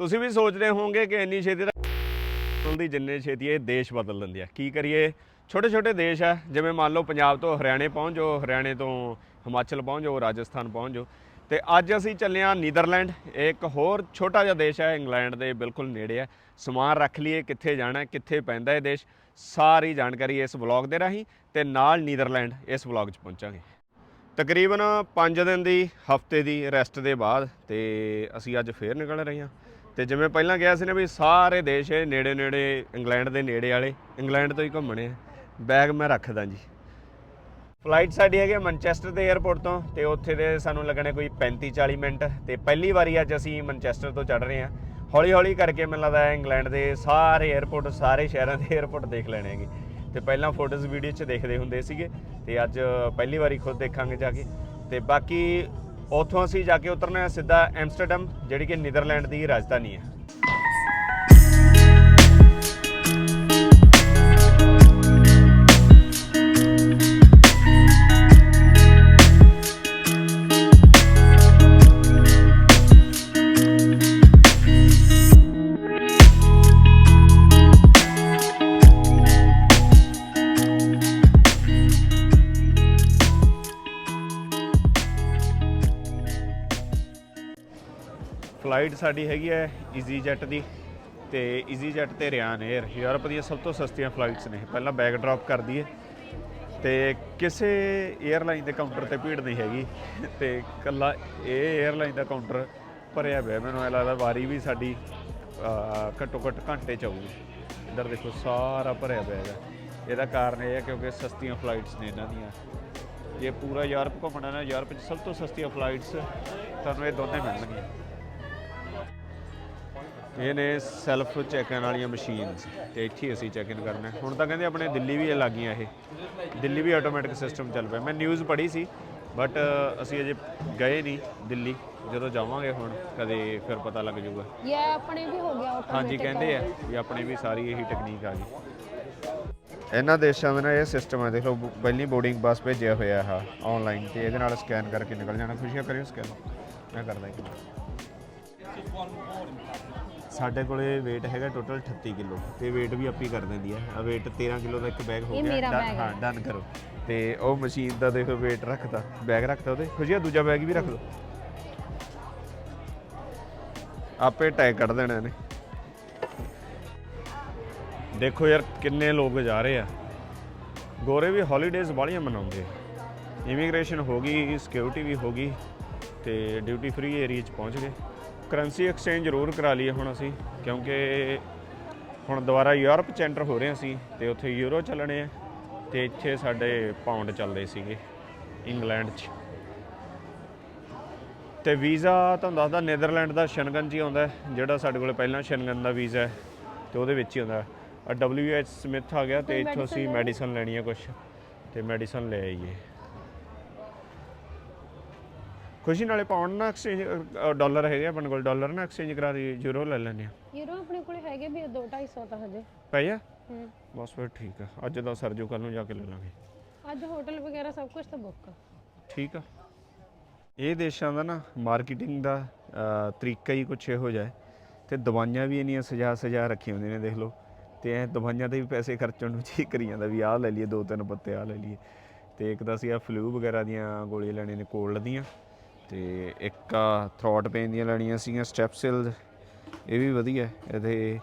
ਤੁਸੀਂ ਵੀ ਸੋਚਦੇ ਹੋਵੋਗੇ ਕਿ ਇੰਨੀ ਛੇਤੀ ਤਾਂ ਬਦਲਦੀ ਜਿੰਨੇ ਛੇਤੀ ਇਹ ਦੇਸ਼ ਬਦਲ ਦਿੰਦੀ ਆ। ਕੀ ਕਰੀਏ? ਛੋਟੇ ਛੋਟੇ ਦੇਸ਼ ਆ। ਜਿਵੇਂ ਮੰਨ ਲਓ ਪੰਜਾਬ ਤੋਂ ਹਰਿਆਣੇ ਪਹੁੰਚ ਜਾਓ, ਹਰਿਆਣੇ ਤੋਂ ਹਿਮਾਚਲ ਪਹੁੰਚ ਜਾਓ, ਰਾਜਸਥਾਨ ਪਹੁੰਚ ਜਾਓ। ਤੇ ਅੱਜ ਅਸੀਂ ਚੱਲੇ ਹਾਂ ਨੀਦਰਲੈਂਡ। ਇਹ ਇੱਕ ਹੋਰ ਛੋਟਾ ਜਿਹਾ ਦੇਸ਼ ਹੈ ਇੰਗਲੈਂਡ ਦੇ ਬਿਲਕੁਲ ਨੇੜੇ ਹੈ ਸਮਾਨ ਰੱਖ ਲਈਏ, ਕਿੱਥੇ ਜਾਣਾ, ਕਿੱਥੇ ਪੈਂਦਾ ਇਹ ਦੇਸ਼। ਸਾਰੀ ਜਾਣਕਾਰੀ ਇਸ ਵਲੌਗ ਦੇ ਰਾਹੀਂ ਤੇ ਨਾਲ ਨੀਦਰਲੈਂਡ ਇਸ ਵਲੌਗ 'ਚ ਪਹੁੰਚਾਂਗੇ। ਤਕਰੀਬਨ 5 ਦਿਨ ਦੀ, ਹਫ਼ਤੇ ਦੀ ਰੈਸਟ ਦੇ ਬਾਅਦ ਤੇ ਅਸੀਂ ਅੱਜ ਫੇਰ ਨਿਕਲ ਰਹੇ ਹਾਂ। ਤੇ ਜਿਵੇਂ ਪਹਿਲਾਂ ਕਿਹਾ ਸੀ ਨਾ ਵੀ ਸਾਰੇ ਦੇਸ਼ ਇਹ ਨੇੜੇ ਨੇੜੇ ਇੰਗਲੈਂਡ ਦੇ ਨੇੜੇ ਵਾਲੇ, ਇੰਗਲੈਂਡ ਤੋਂ ਹੀ ਘੁੰਮਣੇ ਆ। ਬੈਗ ਮੈਂ ਰੱਖਦਾ ਜੀ। ਫਲਾਈਟ ਸਾਡੀ ਹੈਗੀ ਮਨਚੈਸਟਰ ਦੇ 에ਅਰਪੋਰਟ ਤੋਂ ਤੇ ਉੱਥੇ ਦੇ ਸਾਨੂੰ ਲੱਗਣੇ ਕੋਈ 35 40 ਮਿੰਟ ਤੇ ਪਹਿਲੀ ਵਾਰੀ ਅੱਜ ਅਸੀਂ ਮਨਚੈਸਟਰ ਤੋਂ ਚੜ ਰਹੇ ਆ ਹੌਲੀ ਹੌਲੀ ਕਰਕੇ ਮੈਨੂੰ ਲੱਗਦਾ ਇੰਗਲੈਂਡ ਦੇ ਸਾਰੇ 에ਅਰਪੋਰਟ ਸਾਰੇ ਸ਼ਹਿਰਾਂ ਦੇ 에ਅਰਪੋਰਟ ਦੇਖ ਲੈਣੇ ਹੈਗੇ। ਤੇ ਪਹਿਲਾਂ ਫੋਟੋਜ਼ ਵੀਡੀਓ 'ਚ ਦੇਖਦੇ ਹੁੰਦੇ ਸੀਗੇ ਤੇ ਅੱਜ ਪਹਿਲੀ ਵਾਰੀ ਖੁਦ ਦੇਖਾਂਗੇ ਜਾ ਕੇ। ਤੇ ਬਾਕੀ ਉੱਥੋਂ ਅਸੀਂ ਜਾ ਕੇ ਉਤਰਨਾ ਹੈ ਸਿੱਧਾ ਐਮਸਟਰਡਮ ਜਿਹੜੀ ਕਿ ਨੀਦਰਲੈਂਡ ਦੀ ਰਾਜਧਾਨੀ ਹੈ। ਫਲਾਈਟ ਸਾਡੀ ਹੈਗੀ ਹੈ ਈਜ਼ੀ ਜੈਟ ਦੀ ਤੇ ਈਜ਼ੀ ਜੈਟ ਤੇ ਰਿਆਨ 에ਅਰ ਯੂਰਪ ਦੀਆਂ ਸਭ ਤੋਂ ਸਸਤੀਆਂ ਫਲਾਈਟਸ ਨੇ। ਪਹਿਲਾਂ ਬੈਗ ਡ੍ਰੌਪ ਕਰਦੀ ਹੈ ਤੇ ਕਿਸੇ 에ਅਰਲਾਈਨ ਦੇ ਕਾਊਂਟਰ ਤੇ ਭੀੜ ਨਹੀਂ ਹੈਗੀ ਤੇ ਕੱਲਾ ਇਹ 에ਅਰਲਾਈਨ ਦਾ ਕਾਊਂਟਰ ਭਰਿਆ ਹੋਇਆ ਮੈਨੂੰ ਇਹ ਲੱਗਦਾ ਵਾਰੀ ਵੀ ਸਾਡੀ ਘੱਟੋ ਘੱਟ ਘੰਟੇ ਚ ਆਊਗੀ। ਇੱਧਰ ਦੇਖੋ, ਸਾਰਾ ਭਰਿਆ ਹੋਇਆ ਹੈ ਇਹਦਾ ਕਾਰਨ ਇਹ ਹੈ ਕਿਉਂਕਿ ਸਸਤੀਆਂ ਫਲਾਈਟਸ ਨੇ ਇਹਨਾਂ ਦੀਆਂ। ਇਹ ਪੂਰਾ ਯੂਰਪ ਘੁੰਮਣਾ ਨਾ, ਯੂਰਪ 'ਚ ਸਭ ਤੋਂ ਸਸਤੀਆਂ ਫਲਾਈਟਸ ਤੁਹਾਨੂੰ ਇਹ ਦੋਨੇ ਮਿਲਣਗੀਆਂ। ਇਹ ਨੇ ਸੈਲਫ ਚੈੱਕ ਇਨ ਵਾਲੀਆਂ ਮਸ਼ੀਨਸ ਤੇ ਇੱਥੇ ਹੀ ਅਸੀਂ ਚੈੱਕ ਇਨ ਕਰਨਾ ਹੈ। ਹੁਣ ਤਾਂ ਕਹਿੰਦੇ ਆਪਣੇ ਦਿੱਲੀ ਵੀ ਇਹ ਲੱਗੀਆਂ ਇਹ। ਦਿੱਲੀ ਵੀ ਆਟੋਮੈਟਿਕ ਸਿਸਟਮ ਚੱਲ ਪਿਆ। ਮੈਂ ਨਿਊਜ਼ ਪੜ੍ਹੀ ਸੀ ਬਟ ਅਸੀਂ ਅਜੇ ਗਏ ਨਹੀਂ ਦਿੱਲੀ। ਜਦੋਂ ਜਾਵਾਂਗੇ ਹੁਣ ਕਦੇ ਫਿਰ ਪਤਾ ਲੱਗ ਜਾਊਗਾ। ਇਹ ਆਪਣੇ ਵੀ ਹੋ ਗਿਆ ਹਾਂਜੀ ਕਹਿੰਦੇ ਆ ਵੀ ਆਪਣੇ ਵੀ ਸਾਰੀ ਇਹੀ ਟੈਕਨੀਕ ਆ ਗਈ। ਇਹਨਾਂ ਦੇਸ਼ਾਂ ਦਾ ਨਾ ਇਹ ਸਿਸਟਮ ਹੈ ਦੇਖੋ ਪਹਿਲੀ ਬੋਰਡਿੰਗ ਪਾਸ ਭੇਜਿਆ ਹੋਇਆ ਆ ਆਨਲਾਈਨ ਤੇ ਇਹਦੇ ਨਾਲ ਸਕੈਨ ਕਰਕੇ ਨਿਕਲ ਜਾਣਾ। ਖੁਸ਼ੀਆਂ ਕਰਿਓ ਸਕੈਨ ਮੈਂ ਕਰਦਾ ਇੱਕ ਸਾਡੇ ਕੋਲੇ weight ਹੈਗਾ ਟੋਟਲ 38 ਕਿਲੋ ਤੇ weight ਵੀ ਆਪੀ ਕਰ ਦਿੰਦੀ ਹੈ। ਆ weight 13 ਕਿਲੋ ਦਾ ਇੱਕ ਬੈਗ ਹੋ ਇਹ ਗਿਆ। ਮੇਰਾ Done- bag ਹੈ। ਹਾਂ ਡਨ ਕਰੋ। ਤੇ ਉਹ ਮਸ਼ੀਨ ਦਾ ਦੇਖੋ weight ਰੱਖਦਾ। ਬੈਗ ਰੱਖਦਾ ਉਹਦੇ। ਖੁਸ਼ੀਆਂ ਦੂਜਾ ਬੈਗ ਵੀ ਰੱਖ ਦੋ। ਆਪੇ ਟੈਗ ਕੱਢ ਦੇਣਾ ਇਹਨੇ। ਦੇਖੋ ਯਾਰ ਕਿੰਨੇ ਲੋਕ ਜਾ ਰਹੇ ਆ। ਗੋਰੇ ਵੀ ਹੌਲੀਡੇਜ਼ ਵਾਲੀਆਂ ਮਨਾਉਂਦੇ ਇਮੀਗ੍ਰੇਸ਼ਨ ਹੋ ਗਈ ਸਿਕਿਉਰਿਟੀ ਵੀ ਹੋ ਗਈ ਤੇ ਡਿਊਟੀ ਫ੍ਰੀ ਏਰੀਆ 'ਚ ਪਹੁੰਚ ਗਏ। ਕਰੰਸੀ ਐਕਸਚੇਂਜ ਜ਼ਰੂਰ ਕਰਾ ਲਈਏ ਹੁਣ ਅਸੀਂ ਕਿਉਂਕਿ ਹੁਣ ਦੁਬਾਰਾ ਯੂਰਪ 'ਚ ਐਂਟਰ ਹੋ ਰਹੇ ਸੀ ਤੇ ਉੱਥੇ ਯੂਰੋ ਚੱਲਣੇ ਆ ਤੇ ਇੱਥੇ ਸਾਡੇ ਪਾਉਂਡ ਚੱਲਦੇ ਸੀਗੇ ਇੰਗਲੈਂਡ 'ਚ। ਤੇ ਵੀਜ਼ਾ ਤੁਹਾਨੂੰ ਦੱਸਦਾ ਨੈਦਰਲੈਂਡ ਦਾ ਸ਼ਨਗਨ ਹੀ ਆਉਂਦਾ ਜਿਹੜਾ ਸਾਡੇ ਕੋਲ ਪਹਿਲਾਂ ਸ਼ਨਗਨ ਦਾ ਵੀਜ਼ਾ ਹੈ ਤੇ ਉਹਦੇ ਵਿੱਚ ਹੀ ਆਉਂਦਾ। ਆ WH ਸਮਿਥ ਆ ਗਿਆ ਤੇ ਇੱਥੋਂ ਅਸੀਂ ਮੈਡੀਸਨ ਲੈਣੀ ਹੈ? ਕੁਝ ਤੇ ਮੈਡੀਸਨ ਲੈ ਆਈਏ। ਖੁਸ਼ੀ ਨਾਲੇ ਪਾਉਂਡ ਨਾਲ ਐਕਸਚੇਂਜ ਡਾਲਰ ਹੈਗੇ ਆਪਣੇ ਕੋਲ ਡਾਲਰ ਨਾਲ ਐਕਸਚੇਂਜ ਕਰਾ ਦੀ ਯੂਰੋ ਲੈ ਲੈਣੇ ਆ। ਯੂਰੋ ਆਪਣੇ ਕੋਲ ਹੈਗੇ ਵੀ 2 250 ਤਾਂ ਹਜੇ। ਪਈ ਆ? ਹੂੰ। ਬਸ ਫਿਰ ਠੀਕ ਆ। ਅੱਜ ਦਾ ਸਰਜੋ ਕੱਲ ਨੂੰ ਜਾ ਕੇ ਲੈ ਲਾਂਗੇ। ਅੱਜ ਹੋਟਲ ਵਗੈਰਾ ਸਭ ਕੁਝ ਤਾਂ ਬੁੱਕ ਆ। ਠੀਕ ਆ। ਇਹ ਦੇਸ਼ਾਂ ਦਾ ਨਾ ਮਾਰਕੀਟਿੰਗ ਦਾ ਤਰੀਕਾ ਹੀ ਕੁਛ ਇਹੋ ਜਿਹਾ ਤੇ ਦਵਾਈਆਂ ਵੀ ਇੰਨੀਆਂ ਸਜਾ ਸਜਾ ਰੱਖੀਆਂ ਹੁੰਦੀਆਂ ਨੇ ਦੇਖ ਲਓ। ਤੇ ਇਹ ਦਵਾਈਆਂ ਤੇ ਵੀ ਪੈਸੇ ਖਰਚਣ ਨੂੰ ਜੀ ਕਰੀ ਜਾਂਦਾ ਵੀ ਆਹ ਲੈ ਲਈਏ ਦੋ ਤਿੰਨ ਪੱਤੇ ਆਹ ਲੈ ਲਈਏ। ਤੇ ਇੱਕ ਤਾਂ ਅਸੀਂ ਆ ਫਲੂ ਵਗੈਰਾ ਦੀਆਂ ਗੋਲੀਆਂ ਲੈਣੀਆਂ ਨੇ ਕੋਲਡ ਦੀਆਂ। ਤੇ ਇੱਕ ਥਰੋਟ ਪੇਨ ਦੀਆਂ ਲੈਣੀਆਂ ਸੀਗੀਆਂ ਸਟੈਪਸਿਲ ਇਹ ਵੀ ਵਧੀਆ ਹੈ। ਇਹਦੇ।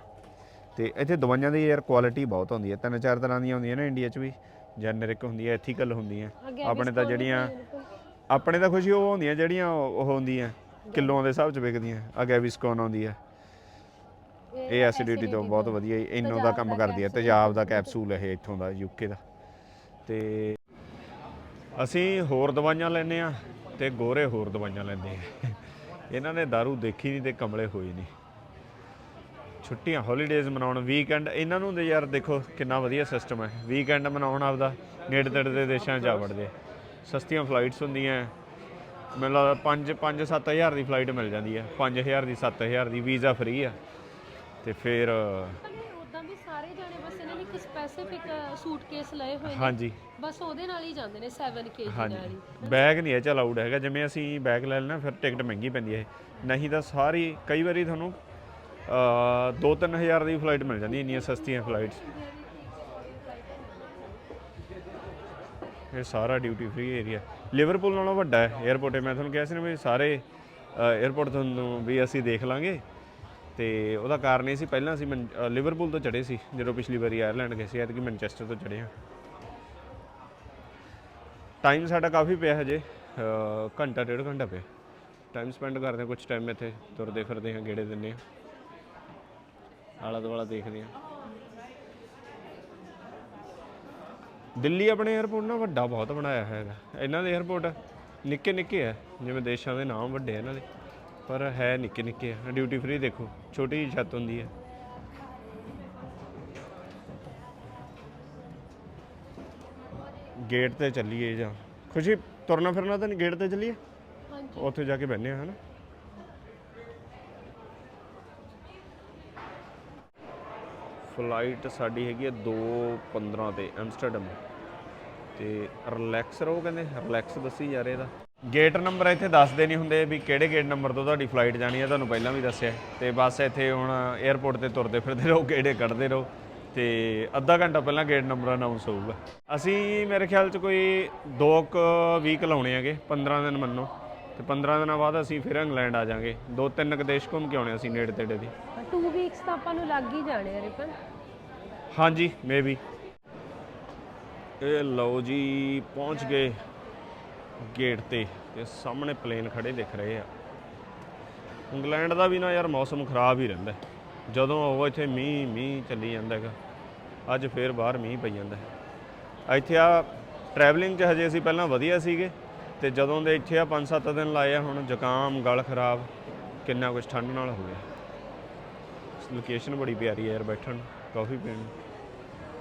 ਤੇ ਇੱਥੇ ਦਵਾਈਆਂ ਦੀ ਯਾਰ ਕੁਆਲਿਟੀ ਬਹੁਤ ਹੁੰਦੀ ਹੈ। ਤਿੰਨ ਚਾਰ ਤਰ੍ਹਾਂ ਦੀਆਂ ਹੁੰਦੀਆਂ ਨੇ ਇੰਡੀਆ 'ਚ ਵੀ। ਜੈਨਰਿਕ ਹੁੰਦੀ ਹੈ ਐਥੀਕਲ ਹੁੰਦੀਆਂ। ਅੱਗੇ ਆਪਣੇ ਤਾਂ ਜਿਹੜੀਆਂ ਆਪਣੇ ਤਾਂ ਖੁਸ਼ੀ ਉਹ ਹੁੰਦੀਆਂ ਜਿਹੜੀਆਂ ਉਹ ਹੁੰਦੀਆਂ। ਕਿਲੋਆਂ ਦੇ ਹਿਸਾਬ ਚ ਵਿਕਦੀਆਂ। ਆ ਗੈਵਿਸਕੋਨ ਆਉਂਦੀ ਹੈ। ਇਹ ਐਸਿਡਿਟੀ ਤੋਂ ਬਹੁਤ ਵਧੀਆ ਇਨੋ ਦਾ ਕੰਮ ਕਰਦੀ ਹੈ। ਤੇਜ਼ਾਬ ਦਾ ਕੈਪਸੂਲ ਇਹ ਇੱਥੋਂ ਦਾ ਯੂਕੇ ਦਾ। ਤੇ ਅਸੀਂ ਹੋਰ ਦਵਾਈਆਂ ਲੈਨੇ ਆ ਤੇ ਗੋਰੇ ਹੋਰ ਦਵਾਈਆਂ ਲੈਂਦੇ ਆ। ਇਹਨਾਂ ਨੇ दारू ਦੇਖੀ ਨਹੀਂ ਤੇ ਕਮਲੇ ਹੋਏ ਨਹੀਂ। ਛੁੱਟੀਆਂ ਹੌਲੀਡੇਜ਼ ਮਨਾਉਣ ਵੀਕਐਂਡ ਇਹਨਾਂ ਨੂੰ ਤੇ ਯਾਰ ਦੇਖੋ ਕਿੰਨਾ ਵਧੀਆ ਸਿਸਟਮ ਹੈ। ਵੀਕਐਂਡ ਮਨਾਉਣ ਆਪਦਾ, ਨੇੜੇ ਤੇੜੇ ਦੇ ਦੇਸ਼ਾਂ 'ਚ ਆ ਵੜਦੇ ਸਸਤੀਆਂ ਫਲਾਈਟਸ ਹੁੰਦੀਆਂ ਮੈਨੂੰ ਲੱਗਦਾ 5 5 7000 ਦੀ ਫਲਾਈਟ ਮਿਲ ਜਾਂਦੀ ਹੈ 5000 ਦੀ 7000 ਦੀ ਵੀਜ਼ਾ ਫ੍ਰੀ ਆ। ਤੇ ਫਿਰ ਉਦਾਂ ਵੀ ਸਾਰੇ ਜਾਣੇ ਬਸ ਇਹਨਾਂ ਨੇ ਇੱਕ ਸਪੈਸੀਫਿਕ ਸੂਟਕੇਸ ਲਏ ਹੋਏ ਨੇ। ਹਾਂਜੀ। ਬਸ ਉਹਦੇ ਨਾਲ ਹੀ ਜਾਂਦੇ ਨੇ 7 kg ਨਾਲ ਹੀ। ਹਾਂਜੀ ਬੈਗ ਨਹੀਂ ਇਹ ਚ ਅਲਾਉਡ ਹੈਗਾ। ਜਿਵੇਂ ਅਸੀਂ ਬੈਗ ਲੈ ਲੈਣਾ ਫਿਰ ਟਿਕਟ ਮਹਿੰਗੀ ਪੈਂਦੀ ਹੈ। ਨਹੀਂ ਤਾਂ ਸਾਰੀ ਕਈ ਵਾਰੀ ਤੁਹਾਨੂੰ 2-3000 ਦੀ ਫਲਾਈਟ ਮਿਲ ਜਾਂਦੀ ਇੰਨੀਆਂ ਸਸਤੀਆਂ ਫਲਾਈਟਸ ਇਹ ਸਾਰਾ ਡਿਊਟੀ ਫ੍ਰੀ ਏਰੀਆ ਲਿਵਰਪੂਲ ਨਾਲੋਂ ਵੱਡਾ ਹੈ 에ਅਰਪੋਰਟ ਹੈ। ਮੈਂ ਤੁਹਾਨੂੰ ਕਿਹਾ ਸੀ ਨਾ ਵੀ ਸਾਰੇ 에ਅਰਪੋਰਟ ਤੁਹਾਨੂੰ ਵੀ ਅਸੀਂ ਦੇਖ ਲਾਂਗੇ। ਤੇ ਉਹਦਾ ਕਾਰਨ ਇਹ ਸੀ, ਪਹਿਲਾਂ ਅਸੀਂ ਲਿਵਰਪੂਲ ਤੋਂ ਚੜੇ ਸੀ, ਜਦੋਂ ਪਿਛਲੀ ਵਾਰੀ ਆਇਰਲੈਂਡ ਗਏ ਸੀ, ਐਤਕੀ ਮੈਨਚੈਸਟਰ ਤੋਂ ਚੜੇ ਹਾਂ। ਟਾਈਮ ਸਾਡਾ ਕਾਫੀ ਪਿਆ ਹਜੇ ਘੰਟਾ, ਡੇਢ ਘੰਟਾ ਪਿਆ। ਟਾਈਮ ਸਪੈਂਡ ਕਰਦੇ ਹਾਂ ਕੁਝ ਟਾਈਮ ਇੱਥੇ, ਤੁਰਦੇ ਫਿਰਦੇ ਹਾਂ, ਗੇੜੇ ਦਿੰਦੇ ਹਾਂ। ਆਲਾ ਦੁਆਲਾ ਦੇਖਦੇ ਹਾਂ। ਦਿੱਲੀ ਆਪਣੇ 에ਅਰਪੋਰਟ ਨਾ ਵੱਡਾ ਬਹੁਤ ਬਣਾਇਆ ਹੈਗਾ। ਇਹਨਾਂ ਦੇ 에ਅਰਪੋਰਟ ਨਿੱਕੇ ਨਿੱਕੇ ਆ, ਜਿਵੇਂ ਦੇਸ਼ਾਂ ਦੇ ਨਾਮ ਵੱਡੇ ਇਹਨਾਂ ਦੇ। ਪਰ ਹੈ ਨਿੱਕੇ ਨਿੱਕੇ ਆ ਡਿਊਟੀ ਫ੍ਰੀ ਦੇਖੋ ਛੋਟੀ ਜਿਹੀ ਛੱਤ ਹੁੰਦੀ ਹੈ। ਗੇਟ ਤੇ ਚੱਲੀਏ ਜਾਂ ਖੁਸ਼ੀ ਤੁਰਨਾ ਫਿਰਨਾ ਤਾਂ ਨਹੀਂ ਗੇਟ ਤੇ ਚੱਲੀਏ? ਹਾਂਜੀ। ਉੱਥੇ ਜਾ ਕੇ ਬਹਿੰਦੇ ਆ ਹਨਾ? ਫਲਾਈਟ ਸਾਡੀ ਹੈਗੀ ਹੈ 2:15 ਤੇ ਐਮਸਟਰਡਮ ਤੇ ਰਿਲੈਕਸ ਰਹੋ ਕਹਿੰਦੇ ਰਿਲੈਕਸ ਦੱਸੀ ਜਾ ਰਹੇ ਇਹਦਾ। ਗੇਟ ਨੰਬਰ ਇੱਥੇ ਦੱਸਦੇ ਨਹੀਂ ਹੁੰਦੇ ਵੀ ਕਿਹੜੇ ਗੇਟ ਨੰਬਰ ਤੋਂ ਤੁਹਾਡੀ ਫਲਾਈਟ ਜਾਣੀ ਹੈ ਤੁਹਾਨੂੰ ਪਹਿਲਾਂ ਵੀ ਦੱਸਿਆ। ਤੇ ਬਸ ਇੱਥੇ ਹੁਣ 에ਅਰਪੋਰਟ ਤੇ ਤੁਰਦੇ ਫਿਰਦੇ ਰਹੋ ਗੇੜੇ ਕੱਢਦੇ ਰਹੋ ਤੇ ਅੱਧਾ ਘੰਟਾ ਪਹਿਲਾਂ ਗੇਟ ਨੰਬਰ ਅਨਾਉਂਸ ਹੋਊਗਾ। ਅਸੀਂ ਮੇਰੇ ਖਿਆਲ 'ਚ ਕੋਈ 2 ਵੀਕ ਲਾਉਣੇ ਹੈਗੇ 15 ਦਿਨ ਮੰਨੋ। ਤੇ 15 ਦਿਨਾਂ ਬਾਅਦ ਅਸੀਂ ਫਿਰ ਇੰਗਲੈਂਡ ਆ ਜਾਾਂਗੇ। ਦੋ ਤਿੰਨ ਕੁ ਦੇਸ਼ ਘੁੰਮ ਕੇ ਆਉਣੇ ਅਸੀਂ ਨੇੜੇ ਤੇੜੇ ਦੀ 2 ਵੀਕਸ ਤਾਂ ਆਪਾਂ ਨੂੰ ਲੱਗ ਹੀ ਜਾਣੇ ਆ ਰਿਪਨ। ਹਾਂਜੀ ਮੇਬੀ ਇਹ ਲਓ ਜੀ ਪਹੁੰਚ ਗਏ। ਗੇਟ ਤੇ ਤੇ ਸਾਹਮਣੇ ਪਲੇਨ ਖੜੇ ਦਿਖ ਰਹੇ ਆ। ਇੰਗਲੈਂਡ ਦਾ ਵੀ ਨਾ ਯਾਰ ਮੌਸਮ ਖਰਾਬ ਹੀ ਰਹਿੰਦਾ ਜਦੋਂ ਉਹ ਇੱਥੇ ਮੀਂਹ ਮੀਂਹ ਚੱਲੀ ਜਾਂਦਾ ਹੈਗਾ ਅੱਜ ਫੇਰ ਬਾਹਰ ਮੀਂਹ ਪਈ ਜਾਂਦਾ ਹੈ। ਇੱਥੇ ਆ ਟਰੈਵਲਿੰਗ 'ਚ ਹਜੇ ਅਸੀਂ ਪਹਿਲਾਂ ਵਧੀਆ ਸੀਗੇ ਤੇ ਜਦੋਂ ਦੇ ਇੱਥੇ ਆ 5-7 ਦਿਨ ਲਾਏ ਆ ਹੁਣ ਜ਼ੁਕਾਮ ਗਲ ਖਰਾਬ ਕਿੰਨਾ ਕੁਝ ਠੰਡ ਨਾਲ ਹੋ ਗਿਆ। ਲੋਕੇਸ਼ਨ ਬੜੀ ਪਿਆਰੀ ਹੈ ਯਾਰ ਬੈਠਣ ਨੂੰ, ਕਾਫੀ ਪੀਣ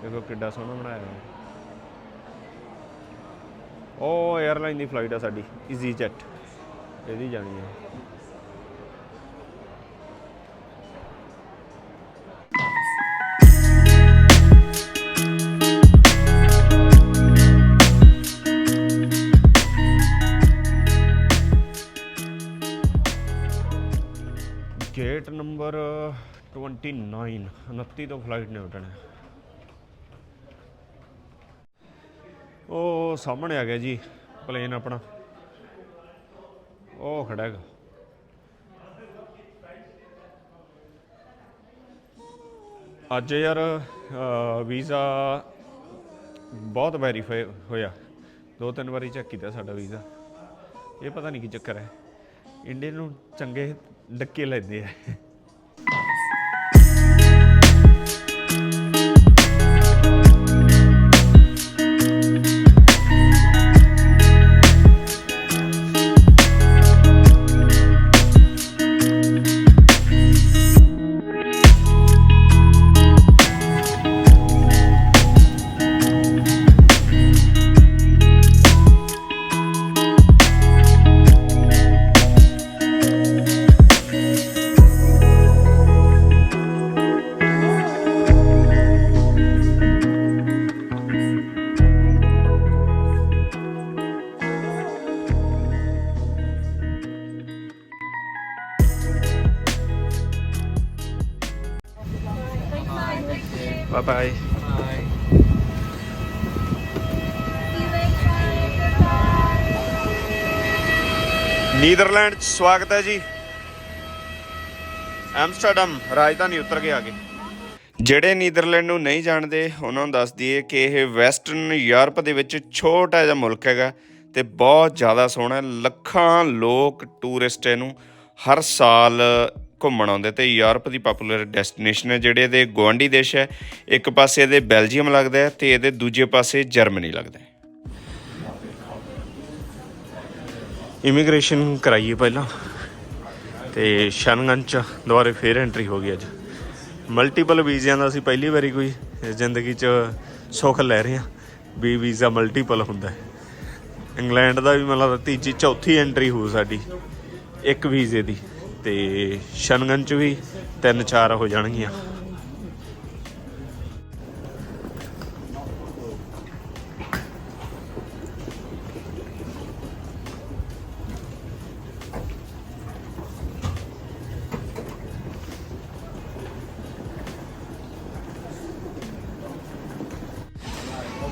ਦੇਖੋ ਕਿੱਡਾ ਸੋਹਣਾ ਬਣਾਇਆ ਹੋਇਆ। ਉਹ 에ਅਰਲਾਈਨ ਦੀ ਫਲਾਈਟ ਆ ਸਾਡੀ ਈਜ਼ੀ ਜੈਟ ਇਹਦੀ ਜਾਣੀ ਹੈ ਗੇਟ ਨੰਬਰ 29 29 ਤੋਂ ਫਲਾਈਟ ਨੇ ਉੱਡਣਾ। ਉਹ ਸਾਹਮਣੇ ਆ ਗਿਆ ਜੀ ਪਲੇਨ ਆਪਣਾ। ਉਹ ਖੜਾ ਹੈਗਾ। ਅੱਜ ਯਾਰ ਵੀਜ਼ਾ ਬਹੁਤ ਵੈਰੀਫਾਈ ਹੋਇਆ। ਦੋ ਤਿੰਨ ਵਾਰੀ ਚੈੱਕ ਕੀਤਾ ਸਾਡਾ ਵੀਜ਼ਾ। ਇਹ ਪਤਾ ਨਹੀਂ ਕੀ ਚੱਕਰ ਹੈ। ਇੰਡੀਅਨ ਨੂੰ ਚੰਗੇ ਡੱਕੇ ਲੈਂਦੇ ਆ। ਬਾਏ ਬਾਏ ਨੀਦਰਲੈਂਡ ਚ ਸਵਾਗਤ ਹੈ ਜੀ। ਐਮਸਟਰਡਮ ਰਾਜਧਾਨੀ ਉਤਰ ਕੇ ਆ ਗਏ। ਜਿਹੜੇ ਨੀਦਰਲੈਂਡ ਨੂੰ ਨਹੀਂ ਜਾਣਦੇ, ਉਹਨਾਂ ਨੂੰ ਦੱਸ ਦਈਏ ਕਿ ਇਹ ਵੈਸਟਰਨ ਯੂਰਪ ਦੇ ਵਿੱਚ ਛੋਟਾ ਜਿਹਾ ਮੁਲਕ ਹੈਗਾ ਤੇ ਬਹੁਤ ਜ਼ਿਆਦਾ ਸੋਹਣਾ ਲੱਖਾਂ ਲੋਕ ਟੂਰਿਸਟ ਇਹਨੂੰ ਹਰ ਸਾਲ ਘੁੰਮਣ ਆਉਂਦੇ ਤੇ ਯੂਰਪ ਦੀ ਪਪੂਲਰ ਡੈਸਟੀਨੇਸ਼ਨ ਹੈ ਜਿਹੜੇ ਇਹਦੇ ਗੁਆਂਢੀ ਦੇਸ਼ ਹੈ। ਇੱਕ ਪਾਸੇ ਇਹਦੇ ਬੈਲਜੀਅਮ ਲੱਗਦਾ ਹੈ ਤੇ ਇਹਦੇ ਦੂਜੇ ਪਾਸੇ ਜਰਮਨੀ ਲੱਗਦਾ ਹੈ। ਇਮੀਗ੍ਰੇਸ਼ਨ ਕਰਾਈਏ ਪਹਿਲਾਂ ਤੇ ਸ਼ਨਗਨ ਚ ਦੁਬਾਰੇ ਫੇਰ ਐਂਟਰੀ ਹੋ ਗਈ ਅੱਜ। ਮਲਟੀਪਲ ਵੀਜ਼ਿਆਂ ਦਾ ਅਸੀਂ ਪਹਿਲੀ ਵਾਰੀ ਕੋਈ ਜ਼ਿੰਦਗੀ ਚ ਸੁੱਖ ਲੈ ਰਹੇ ਹਾਂ ਵੀ ਵੀਜ਼ਾ ਮਲਟੀਪਲ ਹੁੰਦਾ ਹੈ। ਇੰਗਲੈਂਡ ਦਾ ਵੀ ਮਤਲਬ ਤੀਜੀ ਚੌਥੀ ਐਂਟਰੀ ਹੋ ਸਾਡੀ ਇੱਕ ਵੀਜ਼ੇ ਦੀ। ਤੇ ਸ਼ਨਗਨ ਚ ਵੀ ਤਿੰਨ ਚਾਰ ਹੋ ਜਾਣਗੀਆਂ।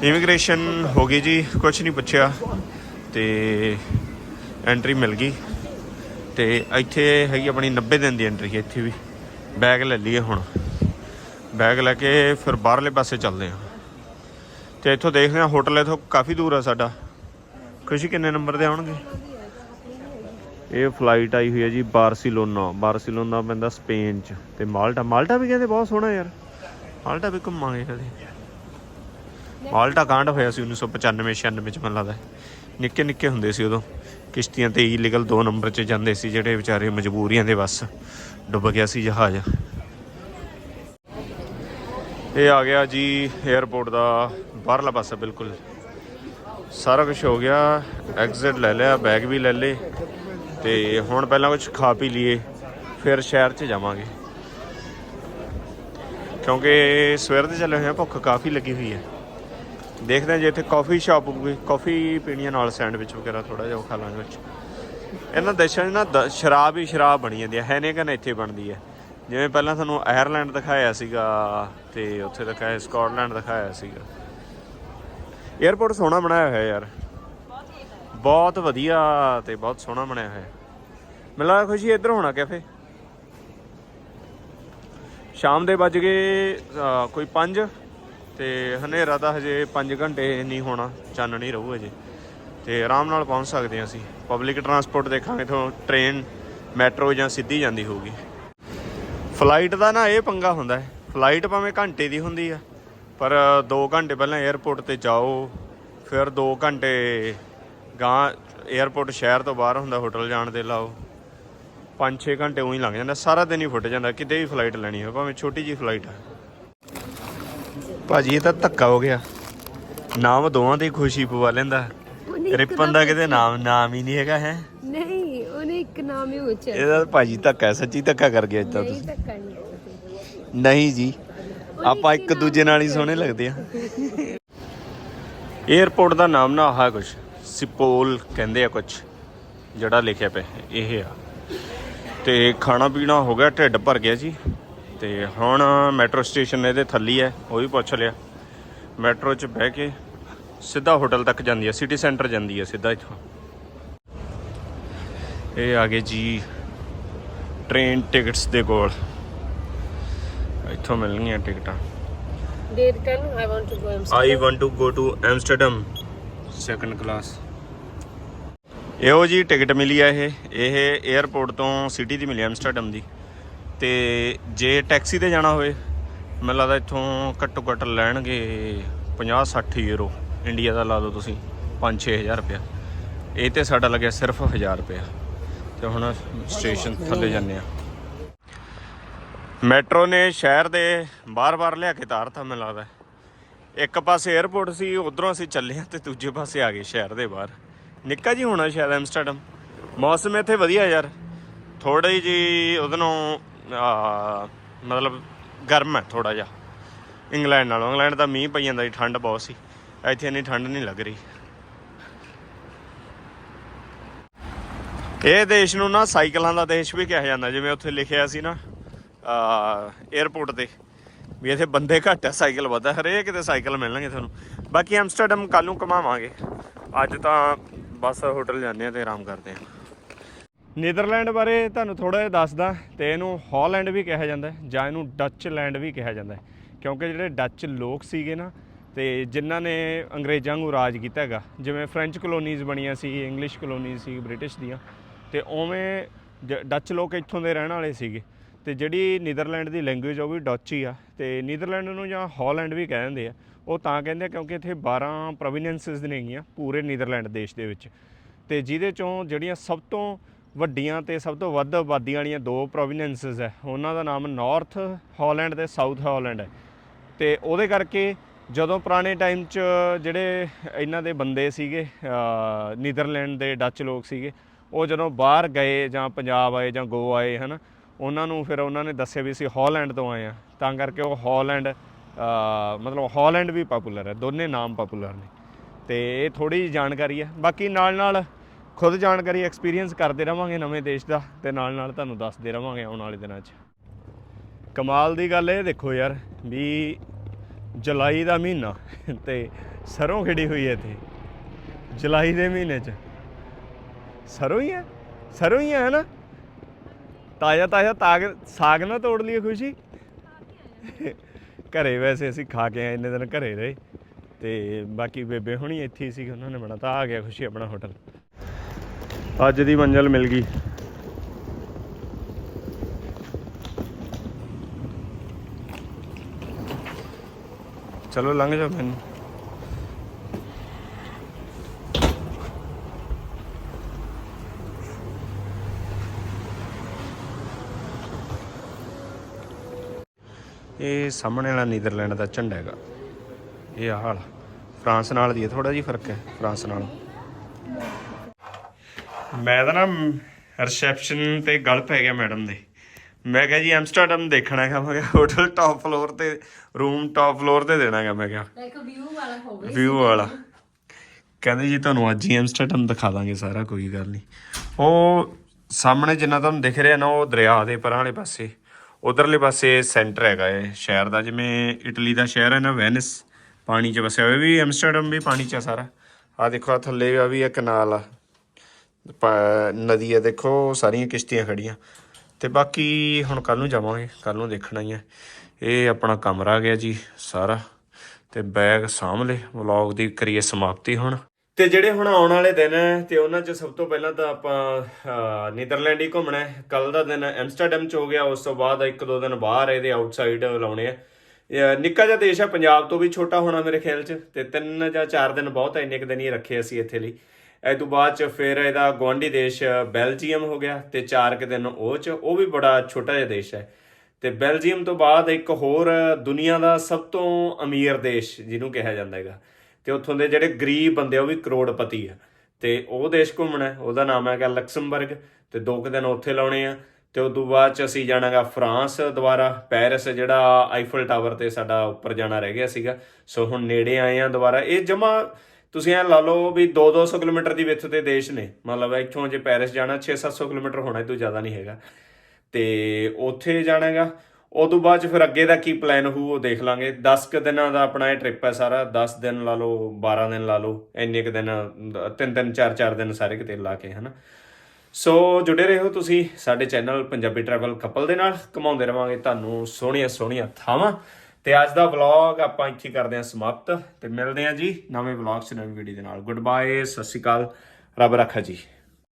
ਇਮੀਗ੍ਰੇਸ਼ਨ ਹੋ ਗਈ ਜੀ ਕੁਝ ਨਹੀਂ ਪੁੱਛਿਆ ਤੇ ਐਂਟਰੀ ਮਿਲ ਗਈ। ਤੇ ਇੱਥੇ ਹੈਗੀ ਆਪਣੀ 90 ਦਿਨ ਦੀ ਐਂਟਰੀ ਇੱਥੇ ਵੀ। ਬੈਗ ਲੈ ਲਈਏ ਹੁਣ। ਬੈਗ ਲੈ ਕੇ ਫਿਰ ਬਾਹਰਲੇ ਪਾਸੇ ਚੱਲਦੇ ਹਾਂ। ਤੇ ਇੱਥੋਂ ਦੇਖਦੇ ਹਾਂ ਹੋਟਲ ਇੱਥੋਂ ਕਾਫੀ ਦੂਰ ਆ ਸਾਡਾ। ਖੁਸ਼ੀ ਕਿੰਨੇ ਨੰਬਰ ਦੇ ਆਉਣਗੇ? ਇਹ ਫਲਾਈਟ ਆਈ ਹੋਈ ਹੈ ਜੀ ਬਾਰਸੀਲੋਨਾ। ਬਾਰਸੀਲੋਨਾ ਪੈਂਦਾ ਸਪੇਨ ਚ। ਤੇ ਮਾਲਟਾ ਮਾਲਟਾ ਵੀ ਕਹਿੰਦੇ ਬਹੁਤ ਸੋਹਣਾ ਯਾਰ। ਮਾਲਟਾ ਵੀ ਘੁੰਮਾਂਗੇ ਕਦੇ। ਮਾਲਟਾ ਕਾਂਡ ਹੋਇਆ ਸੀ 1995 96 ਚ ਮੈਨੂੰ ਲੱਗਦਾ। ਨਿੱਕੇ ਨਿੱਕੇ ਹੁੰਦੇ ਸੀ ਉਦੋਂ। ਕਿਸ਼ਤੀਆਂ ਤੇ ਇਲੀਗਲ 2 ਨੰਬਰ 'ਚ ਜਾਂਦੇ ਸੀ ਜਿਹੜੇ ਵਿਚਾਰੇ ਮਜਬੂਰੀਆਂ ਦੇ ਵੱਸ ਡੁੱਬ ਗਿਆ ਸੀ ਜਹਾਜ਼। ਇਹ ਆ ਗਿਆ ਜੀ 에어ਪੋਰਟ ਦਾ ਬਾਹਰਲਾ ਪਾਸਾ, ਬਿਲਕੁਲ। ਸਾਰਾ ਕੁਝ ਹੋ ਗਿਆ ਐਗਜ਼ਿਟ ਲੈ ਲਿਆ ਬੈਗ ਵੀ ਲੈ ਲੇ ਤੇ ਹੁਣ ਪਹਿਲਾਂ ਕੁਝ ਖਾ ਪੀ ਲਈਏ, ਫਿਰ ਸ਼ਹਿਰ 'ਚ ਜਾਵਾਂਗੇ। ਕਿਉਂਕਿ ਸਵੇਰ ਦੇ ਚੱਲੇ ਹੋਏ ਆ, ਭੁੱਖ ਕਾਫੀ ਲੱਗੀ ਹੋਈ ਹੈ। ਦੇਖਦੇ ਹਾਂ ਜੇ ਇੱਥੇ ਕਾਫੀ ਸ਼ਾਪ ਹੋਊਗੀ ਕਾਫੀ ਪੀਣੀਆਂ ਨਾਲ ਸੈਂਡਵਿਚ ਵਗੈਰਾ ਥੋੜਾ ਜਿਹਾ ਖਾ ਲਾਂਗੇ ਵਿੱਚ। ਇਹਨਾਂ ਦੇਸ਼ਾਂ 'ਚ ਨਾ ਦ- ਸ਼ਰਾਬ ਹੀ ਸ਼ਰਾਬ ਬਣੀ ਜਾਂਦੀ ਹੈ ਹੈਨੇਕਨ ਇੱਥੇ ਬਣਦੀ ਹੈ। ਜਿਵੇਂ ਪਹਿਲਾਂ ਤੁਹਾਨੂੰ ਆਇਰਲੈਂਡ ਦਿਖਾਇਆ ਸੀਗਾ ਤੇ ਉੱਥੇ ਦਿਖਾਇਆ ਸਕਾਟਲੈਂਡ ਦਿਖਾਇਆ ਸੀਗਾ। 에어ਪੋਰਟ ਸੋਹਣਾ ਬਣਾਇਆ ਹੋਇਆ ਯਾਰ। ਬਹੁਤ ਵਧੀਆ ਤੇ ਬਹੁਤ ਸੋਹਣਾ ਬਣਿਆ ਹੋਇਆ। ਮੈਨੂੰ ਲੱਗਦਾ ਖੁਸ਼ੀ ਇੱਧਰ ਹੋਣਾ ਕੈਫੇ। ਸ਼ਾਮ ਦੇ ਵੱਜ ਗਏ ਕੋਈ 5 ਤੇ ਹਨੇਰਾ ਤਾਂ ਹਜੇ 5 ਘੰਟੇ ਨਹੀਂ ਹੋਣਾ ਚਾਨਣੀ ਰਹੂ ਹਜੇ। ਤੇ ਆਰਾਮ ਨਾਲ ਪਹੁੰਚ ਸਕਦੇ ਹਾਂ ਅਸੀਂ। ਪਬਲਿਕ ਟਰਾਂਸਪੋਰਟ ਦੇਖਾਂਗੇ ਤੋਂ ਟ੍ਰੇਨ ਮੈਟਰੋ ਜਾਂ ਸਿੱਧੀ ਜਾਂਦੀ ਹੋਊਗੀ। ਫਲਾਈਟ ਦਾ ਨਾ ਇਹ ਪੰਗਾ ਹੁੰਦਾ ਹੈ। ਫਲਾਈਟ ਭਾਵੇਂ ਘੰਟੇ ਦੀ ਹੁੰਦੀ ਆ, ਪਰ 2 ਘੰਟੇ ਪਹਿਲਾਂ 에ਅਰਪੋਰਟ ਤੇ ਜਾਓ, ਫਿਰ 2 ਘੰਟੇ ਗਾਂ 에ਅਰਪੋਰਟ ਸ਼ਹਿਰ ਤੋਂ ਬਾਹਰ ਹੁੰਦਾ ਹੋਟਲ ਜਾਣ ਦੇ ਲਾਓ। 5-6 ਘੰਟੇ ਉਹੀ ਲੰਘ ਜਾਂਦਾ, ਸਾਰਾ ਦਿਨ ਹੀ ਫੁੱਟ ਜਾਂਦਾ, ਕਿਤੇ ਵੀ ਫਲਾਈਟ ਲੈਣੀ ਹੋਵੇ, ਭਾਵੇਂ ਛੋਟੀ ਜੀ ਫਲਾਈਟ ਆ। ਭਾਜੀ ਇਹ ਤਾਂ ਧੱਕਾ ਹੋ ਗਿਆ। ਨਾਮ ਦੋਵਾਂ ਦੀ ਖੁਸ਼ੀ ਪਵਾ ਲੈਂਦਾ। ਰਿਪਨ ਦਾ ਕਿਤੇ ਨਾਮ ਨਾਮ ਹੀ ਨਹੀਂ ਹੈਗਾ ਹੈ? ਨਹੀਂ ਉਹਨੇ ਇੱਕ ਨਾਮ ਹੀ ਉੱਚਾ ਇਹਦਾ ਤਾਂ ਭਾਜੀ ਧੱਕਾ ਹੈ, ਸੱਚੀ ਧੱਕਾ ਕਰ ਗਿਆ ਇੱਦਾਂ ਨਹੀਂ ਤੁਸੀਂ। ਧੱਕਾ ਨਹੀਂ ਨਹੀਂ ਜੀ ਆਪਾਂ ਇੱਕ ਦੂਜੇ ਨਾਲ ਹੀ ਸੋਹਣੇ ਲੱਗਦੇ ਆ। 에어ਪੋਰਟ ਦਾ ਨਾਮ ਨਾ ਆਹ ਕੁਛ ਸਿਪੋਲ ਕਹਿੰਦੇ ਆ ਕੁਛ ਜਿਹੜਾ ਲਿਖਿਆ ਪਿਆ ਇਹ ਆ। ਤੇ ਖਾਣਾ ਪੀਣਾ ਹੋ ਗਿਆ ਢਿੱਡ ਭਰ ਗਿਆ ਜੀ। ਤੇ ਹੁਣ ਮੈਟਰੋ ਸਟੇਸ਼ਨ ਇਹਦੇ ਥੱਲੀ ਹੈ ਉਹ ਵੀ ਪੁੱਛ ਲਿਆ। ਮੈਟਰੋ 'ਚ ਬਹਿ ਕੇ ਸਿੱਧਾ ਹੋਟਲ ਤੱਕ ਜਾਂਦੀ ਹੈ ਸਿਟੀ ਸੈਂਟਰ ਜਾਂਦੀ ਹੈ ਸਿੱਧਾ ਇੱਥੋਂ। ਇਹ ਆ ਗਏ ਜੀ ਟ੍ਰੇਨ ਟਿਕਟਸ ਦੇ ਕੋਲ। ਇੱਥੋਂ ਮਿਲਣਗੀਆਂ ਟਿਕਟਾਂ। Date ten I want to go I want to go to Amsterdam second class ਇਹੋ ਜੀ ਟਿਕਟ ਮਿਲੀ ਆ ਇਹ ਇਹ 에어ਪੋਰਟ ਤੋਂ ਸਿਟੀ ਦੀ ਮਿਲੀ ਐਮਸਟਰਡਮ ਦੀ। ਤੇ ਜੇ ਟੈਕਸੀ ਤੇ ਜਾਣਾ ਹੋਵੇ, ਮੈਨੂੰ ਲੱਗਦਾ ਇੱਥੋਂ ਘੱਟੋ ਘੱਟ ਲੈਣਗੇ 50 60 ਯੂਰੋ। ਇੰਡੀਆ ਦਾ ਲਾ ਦਿਓ ਤੁਸੀਂ 5-6000 ਰੁਪਇਆ। ਇਹ ਤੇ ਸਾਡਾ ਲੱਗਿਆ ਸਿਰਫ 1000 ਰੁਪਇਆ। ਤੇ ਹੁਣ ਸਟੇਸ਼ਨ ਥੱਲੇ ਜਾਂਦੇ ਆ। ਮੈਟਰੋ ਨੇ ਸ਼ਹਿਰ ਦੇ ਬਾਰ-ਬਾਰ ਲਿਆ ਕੇ ਤਾਰਤਾ, ਮੈਨੂੰ ਲੱਗਦਾ। ਇੱਕ ਪਾਸੇ 에어ਪੋਰਟ ਸੀ, ਉਧਰੋਂ ਅਸੀਂ ਚੱਲੇ ਆ ਤੇ ਦੂਜੇ ਪਾਸੇ ਆ ਗਏ ਸ਼ਹਿਰ ਦੇ ਬਾਹਰ। ਨਿੱਕਾ ਜੀ ਹੋਣਾ ਸ਼ਾਇਦ ਐਮਸਟਰਡਮ। ਮੌਸਮ ਇੱਥੇ ਵਧੀਆ ਯਾਰ। ਥੋੜੀ ਜੀ ਉਹਦੇ ਨੂੰ ਮਤਲਬ ਗਰਮ ਹੈ ਥੋੜਾ ਜਿਹਾ। ਇੰਗਲੈਂਡ ਨਾਲੋਂ। ਇੰਗਲੈਂਡ ਦਾ ਮੀਂਹ ਪਈ ਜਾਂਦਾ ਸੀ, ਠੰਡ ਬਹੁਤ ਸੀ। ਇੱਥੇ ਇੰਨੀ ਠੰਡ ਨਹੀਂ ਲੱਗ ਰਹੀ। ਇਹ ਦੇਸ਼ ਨੂੰ ਨਾ ਸਾਈਕਲਾਂ ਦਾ ਦੇਸ਼ ਵੀ ਕਿਹਾ ਜਾਂਦਾ। ਜਿਵੇਂ ਉੱਥੇ ਲਿਖਿਆ ਸੀ ਨਾ, ਆ ਤੇ, ਵੀ ਇੱਥੇ ਬੰਦੇ ਘੱਟ ਆ, ਸਾਈਕਲ ਵੱਧ ਆ। ਹਰੇਕ ਕਿਤੇ ਸਾਈਕਲ ਮਿਲਣਗੇ ਤੁਹਾਨੂੰ। ਬਾਕੀ ਐਮਸਟਰਡਮ ਕੱਲ ਨੂੰ ਘਮਾਵਾਂਗੇ। ਅੱਜ ਤਾਂ ਬਸ ਹੋਟਲ ਜਾਂਦੇ ਆ ਤੇ ਆਰਾਮ ਕਰਦੇ ਆ। ਨੀਦਰਲੈਂਡ ਬਾਰੇ ਤੁਹਾਨੂੰ ਥੋੜਾ ਜਿਹਾ ਦੱਸਦਾ ਤੇ ਇਹਨੂੰ ਹਾਲੈਂਡ ਵੀ ਕਿਹਾ ਜਾਂਦਾ ਜਾਂ ਇਹਨੂੰ ਡੱਚ ਲੈਂਡ ਵੀ ਕਿਹਾ ਜਾਂਦਾ ਕਿਉਂਕਿ ਜਿਹੜੇ ਡੱਚ ਲੋਕ ਸੀਗੇ ਨਾ, ਤੇ ਜਿਨ੍ਹਾਂ ਨੇ ਅੰਗਰੇਜ਼ਾਂ ਨੂੰ ਰਾਜ ਕੀਤਾ ਹੈਗਾ, ਜਿਵੇਂ ਫ੍ਰੈਂਚ ਕਲੋਨੀਜ਼ ਬਣੀਆਂ ਸੀ ਇੰਗਲਿਸ਼ ਕਲੋਨੀਜ਼ ਸੀ ਬ੍ਰਿਟਿਸ਼ ਦੀਆਂ, ਤੇ ਉਵੇਂ ਜ- ਡੱਚ ਲੋਕ ਇੱਥੋਂ ਦੇ ਰਹਿਣ ਵਾਲੇ ਸੀਗੇ। ਤੇ ਜਿਹੜੀ ਨੀਦਰਲੈਂਡ ਦੀ ਲੈਂਗੁਏਜ ਉਹ ਵੀ ਡੱਚ ਹੀ ਆ। ਤੇ ਨੀਦਰਲੈਂਡ ਨੂੰ ਜਾਂ ਹਾਲੈਂਡ ਵੀ ਕਹਿ ਦਿੰਦੇ ਆ। ਉਹ ਤਾਂ ਕਹਿੰਦੇ ਆ ਕਿਉਂਕਿ ਇੱਥੇ 12 ਪ੍ਰੋਵਿਨੈਂਸਸ ਨੇਗੀਆਂ ਪੂਰੇ ਨੀਦਰਲੈਂਡ ਦੇਸ਼ ਦੇ ਵਿੱਚ। ਤੇ ਜਿਹਦੇ ਚੋਂ ਜਿਹੜੀਆਂ ਸਭ ਤੋਂ ਵੱਡੀਆਂ ਤੇ ਸਭ ਤੋਂ ਵੱਧ ਆਬਾਦੀ ਵਾਲੀਆਂ ਦੋ ਪ੍ਰੋਵਿਨੈਂਸਸ ਹੈ। ਉਹਨਾਂ ਦਾ ਨਾਮ ਨਾਰਥ ਹਾਲੈਂਡ ਤੇ ਸਾਊਥ ਹਾਲੈਂਡ ਹੈ। ਤੇ ਉਹਦੇ ਕਰਕੇ ਜਦੋਂ ਪੁਰਾਣੇ ਟਾਈਮ 'ਚ ਜਿਹੜੇ ਇਹਨਾਂ ਦੇ ਬੰਦੇ ਸੀਗੇ ਨੀਦਰਲੈਂਡ ਦੇ ਡੱਚ ਲੋਕ ਸੀਗੇ, ਉਹ ਜਦੋਂ ਬਾਹਰ ਗਏ ਜਾਂ ਪੰਜਾਬ ਆਏ ਜਾਂ ਗੋਆ ਆਏ, ਹਨ, ਉਹਨਾਂ ਨੂੰ ਫਿਰ ਉਹਨਾਂ ਨੇ ਦੱਸਿਆ ਵੀ ਅਸੀਂ ਹਾਲੈਂਡ ਤੋਂ ਆਏ ਆ ਤਾਂ ਕਰਕੇ ਉਹ ਹਾਲੈਂਡ ਮਤਲਬ ਹਾਲੈਂਡ ਵੀ ਪਪੂਲਰ ਹੈ। ਦੋਨੇ ਨਾਮ ਪਪੂਲਰ ਨੇ। ਤੇ ਇਹ ਥੋੜੀ ਜਿਹੀ ਜਾਣਕਾਰੀ ਹੈ। ਬਾਕੀ ਨਾਲ ਨਾਲ ਖੁਦ ਜਾਣਕਾਰੀ ਐਕਸਪੀਰੀਅੰਸ ਕਰਦੇ ਰਵਾਂਗੇ ਨਵੇਂ ਦੇਸ਼ ਦਾ ਤੇ ਨਾਲ ਨਾਲ ਤੁਹਾਨੂੰ ਦੱਸਦੇ ਰਵਾਂਗੇ ਆਉਣ ਵਾਲੇ ਦਿਨਾਂ 'ਚ। ਕਮਾਲ ਦੀ ਗੱਲ ਇਹ ਦੇਖੋ ਯਾਰ ਵੀ ਜੁਲਾਈ ਦਾ ਮਹੀਨਾ ਤੇ ਸਰੋਂ ਖਿੜੀ ਹੋਈ ਹੈ ਇੱਥੇ। ਜੁਲਾਈ ਦੇ ਮਹੀਨੇ 'ਚ। ਸਰੋਂ ਹੀ ਹੈ? ਸਰੋਂ ਹੀ ਹੈ ਨਾ? ਤਾਜ਼ਾ ਤਾਜ਼ਾ ਤਾਗ, ਸਾਗ ਨਾ ਤੋੜ ਲਈਏ ਖੁਸ਼ੀ। ਘਰੇ ਵੈਸੇ ਅਸੀਂ ਖਾ ਕੇ ਆਏ, ਇੰਨੇ ਦਿਨ ਘਰੇ ਰਹੇ ਤੇ ਬਾਕੀ ਬੇਬੇ ਹੁਣੀ ਇੱਥੇ ਸੀ ਉਹਨਾਂ ਨੇ ਬਣਾਤਾ ਆ ਗਿਆ ਖੁਸ਼ੀ ਆਪਣਾ ਹੋਟਲ। ਅੱਜ ਦੀ ਮੰਜ਼ਲ ਮਿਲ ਗਈ। ਚਲੋ ਲੰਘ ਜਾਓ ਮੈਨੂੰ ਇਹ ਸਾਹਮਣੇ ਵਾਲਾ ਨੀਦਰਲੈਂਡ ਦਾ ਝੰਡਾ ਹੈਗਾ। ਇਹ ਆਹ ਫਰਾਂਸ ਨਾਲ ਦੀ ਥੋੜਾ ਜਿਹਾ ਫ਼ਰਕ ਹੈ, ਫਰਾਂਸ ਨਾਲ। ਮੈਂ ਤਾਂ ਨਾ ਰਿਸੈਪਸ਼ਨ ਤੇ ਗਲ ਪੈ ਗਿਆ ਮੈਡਮ ਦੇ। ਮੈਂ ਕਿਹਾ ਜੀ ਐਮਸਟਰਡਮ ਦੇਖਣਾ ਹੈਗਾ। ਮੈਂ ਕਿਹਾ ਹੋਟਲ ਟਾਪ ਫਲੋਰ ਤੇ ਰੂਮ ਟਾਪ ਫਲੋਰ ਤੇ ਦੇਣਾ ਹੈਗਾ। ਮੈਂ ਕਿਹਾ ਲਾਈਕ ਵਿਊ ਵਾਲਾ ਹੋਵੇ। ਵਿਊ ਵਾਲਾ। ਕਹਿੰਦੇ ਜੀ ਤੁਹਾਨੂੰ ਅੱਜ ਹੀ ਐਮਸਟਰਡਮ ਦਿਖਾ ਦਾਂਗੇ ਸਾਰਾ ਕੋਈ ਗੱਲ ਨਹੀਂ। ਉਹ ਸਾਹਮਣੇ ਜਿੰਨਾ ਤੁਹਾਨੂੰ ਦਿਖ ਰਿਹਾ ਨਾ ਉਹ ਦਰਿਆ ਦੇ ਪਰਾਂ ਵਾਲੇ ਪਾਸੇ। ਉਧਰਲੇ ਪਾਸੇ ਸੈਂਟਰ ਹੈਗਾ ਇਹ ਸ਼ਹਿਰ ਦਾ। ਜਿਵੇਂ ਇਟਲੀ ਦਾ ਸ਼ਹਿਰ ਹੈ ਨਾ ਵੈਨਿਸ। ਪਾਣੀ 'ਚ ਵਸਿਆ ਹੋਇਆ ਵੀ ਐਮਸਟਰਡਮ ਵੀ ਪਾਣੀ 'ਚ ਆ ਸਾਰਾ। ਆ ਦੇਖੋ ਆ ਥੱਲੇ ਆ ਵੀ ਇੱਕ ਕਨਾਲ ਆ। ਨਦੀ ਹੈ ਦੇਖੋ, ਸਾਰੀਆਂ ਕਿਸ਼ਤੀਆਂ ਖੜੀਆਂ ਤੇ ਬਾਕੀ ਹੁਣ ਕੱਲ ਨੂੰ ਜਾਵਾਂਗੇ ਕੱਲ ਨੂੰ ਦੇਖਣਾ ਹੀ ਹੈ ਇਹ ਆਪਣਾ ਕਮਰਾ ਗਿਆ ਜੀ, ਸਾਰਾ। ਤੇ ਬੈਗ ਸਾਂਭ ਵਲੌਗ ਦੀ ਕਰੀਏ ਸਮਾਪਤੀ ਹੁਣ। ਤੇ ਜਿਹੜੇ ਹੁਣ ਆਉਣ ਵਾਲੇ ਦਿਨ ਹੈ, ਤੇ ਉਹਨਾਂ 'ਚ ਸਭ ਤੋਂ ਪਹਿਲਾਂ ਤਾਂ ਆਪਾਂ ਨੀਦਰਲੈਂਡ ਹੀ ਘੁੰਮਣਾ ਹੈ। ਕੱਲ ਦਾ ਦਿਨ ਐਮਸਟਰਡਮ 'ਚ ਹੋ ਗਿਆ, ਉਸ ਤੋਂ ਬਾਅਦ ਇੱਕ ਦੋ ਦਿਨ ਬਾਹਰ ਇਹਦੇ ਆਊਟਸਾਈਡ ਲਾਉਣੇ ਆ। ਨਿੱਕਾ ਜਿਹਾ ਦੇਸ਼ ਹੈ, ਪੰਜਾਬ ਤੋਂ ਵੀ ਛੋਟਾ ਹੋਣਾ ਮੇਰੇ ਖਿਆਲ 'ਚ। ਤੇ ਤਿੰਨ ਜਾਂ ਚਾਰ ਦਿਨ ਬਹੁਤ ਹੈ ਇੰਨੇ ਕੁ ਦਿਨ ਹੀ ਰੱਖੇ ਅਸੀਂ ਇੱਥੇ ਲਈ। ਇਹ ਤੋਂ ਬਾਅਦ 'ਚ ਫਿਰ ਇਹਦਾ ਗੁਆਂਢੀ ਦੇਸ਼ ਬੈਲਜੀਅਮ ਹੋ ਗਿਆ ਤੇ ਚਾਰ ਕੁ ਦਿਨ ਉਹ 'ਚ, ਉਹ ਵੀ ਬੜਾ ਛੋਟਾ ਜਿਹਾ ਦੇਸ਼ ਹੈ। ਤੇ ਬੈਲਜੀਅਮ ਤੋਂ ਬਾਅਦ ਇੱਕ ਹੋਰ ਦੁਨੀਆ ਦਾ ਸਭ ਤੋਂ ਅਮੀਰ ਦੇਸ਼ ਜਿਹਨੂੰ ਕਿਹਾ ਜਾਂਦਾ ਹੈਗਾ। ਤੇ ਉੱਥੋਂ ਦੇ ਜਿਹੜੇ ਗਰੀਬ ਬੰਦੇ ਉਹ ਵੀ ਕਰੋੜਪਤੀ ਆ। ਤੇ ਉਹ ਦੇਸ਼ ਘੁੰਮਣਾ ਉਹਦਾ ਨਾਮ ਹੈਗਾ ਲਕਸਮਬਰਗ। ਤੇ ਦੋ ਕੁ ਦਿਨ ਉੱਥੇ ਲਾਉਣੇ ਆ। ਤੇ ਉਸ ਤੋਂ ਬਾਅਦ ਚ ਅਸੀਂ ਜਾਣਾਗਾ ਫਰਾਂਸ ਦੁਬਾਰਾ। ਪੈਰਿਸ ਜਿਹੜਾ ਆਈਫਲ ਟਾਵਰ ਤੇ ਸਾਡਾ ਉੱਪਰ ਜਾਣਾ ਰਹਿ ਗਿਆ ਸੀਗਾ। ਸੋ ਹੁਣ ਨੇੜੇ ਆਏ ਆ ਦੁਬਾਰਾ। ਇਹ ਜਮਾ ਤੁਸੀਂ ਐ ਲਾ ਲਓ ਵੀ 2-200 ਕਿਲੋਮੀਟਰ ਦੀ ਵਿੱਥ ਤੇ ਦੇਸ਼ ਨੇ। ਮਤਲਬ ਇੱਥੋਂ ਜੇ ਪੈਰਿਸ ਜਾਣਾ 6-700 ਕਿਲੋਮੀਟਰ ਹੋਣਾ ਇਹ ਤੋਂ ਜ਼ਿਆਦਾ ਨਹੀਂ ਹੈਗਾ। ਤੇ ਉੱਥੇ ਜਾਣਾਗਾ। ਤੋਂ ਬਾਅਦ ਚ ਫਿਰ ਅੱਗੇ ਦਾ ਕੀ ਪਲਾਨ ਹੋਊ ਉਹ ਦੇਖ ਲਾਂਗੇ। 10 ਕੁ ਦਿਨਾਂ ਦਾ ਆਪਣਾ ਇਹ ਟ੍ਰਿਪ ਹੈ ਸਾਰਾ। 10 ਦਿਨ ਲਾ ਲਓ 12 ਦਿਨ ਲਾ ਲਓ। ਇੰਨੇ ਕੁ ਦਿਨ, ਤਿੰਨ ਤਿੰਨ ਚਾਰ ਚਾਰ ਦਿਨ ਸਾਰੇ ਕਿਤੇ ਲਾ ਕੇ, ਹਨਾ। ਸੋ ਜੁੜੇ ਰਹੋ ਤੁਸੀਂ ਸਾਡੇ ਚੈਨਲ ਪੰਜਾਬੀ ਟਰੈਵਲ ਕਪਲ ਦੇ ਨਾਲ। ਕਮਾਉਂਦੇ ਰਵਾਂਗੇ ਤੁਹਾਨੂੰ ਸੋਹਣੀਆਂ ਸੋਹਣੀਆਂ ਥਾਵਾਂ। ਤੇ ਅੱਜ ਦਾ ਵਲੌਗ ਆਪਾਂ ਇੱਥੇ ਕਰਦੇ ਹਾਂ ਸਮਾਪਤ ਤੇ ਮਿਲਦੇ ਹਾਂ ਜੀ ਨਵੇਂ ਵਲੌਗ 'ਚ ਨਵੀਂ ਵੀਡੀਓ ਦੇ ਨਾਲ। ਗੁੱਡ ਬਾਏ ਸਤਿ ਸ਼੍ਰੀ ਅਕਾਲ। ਰੱਬ ਰੱਖਾ ਜੀ।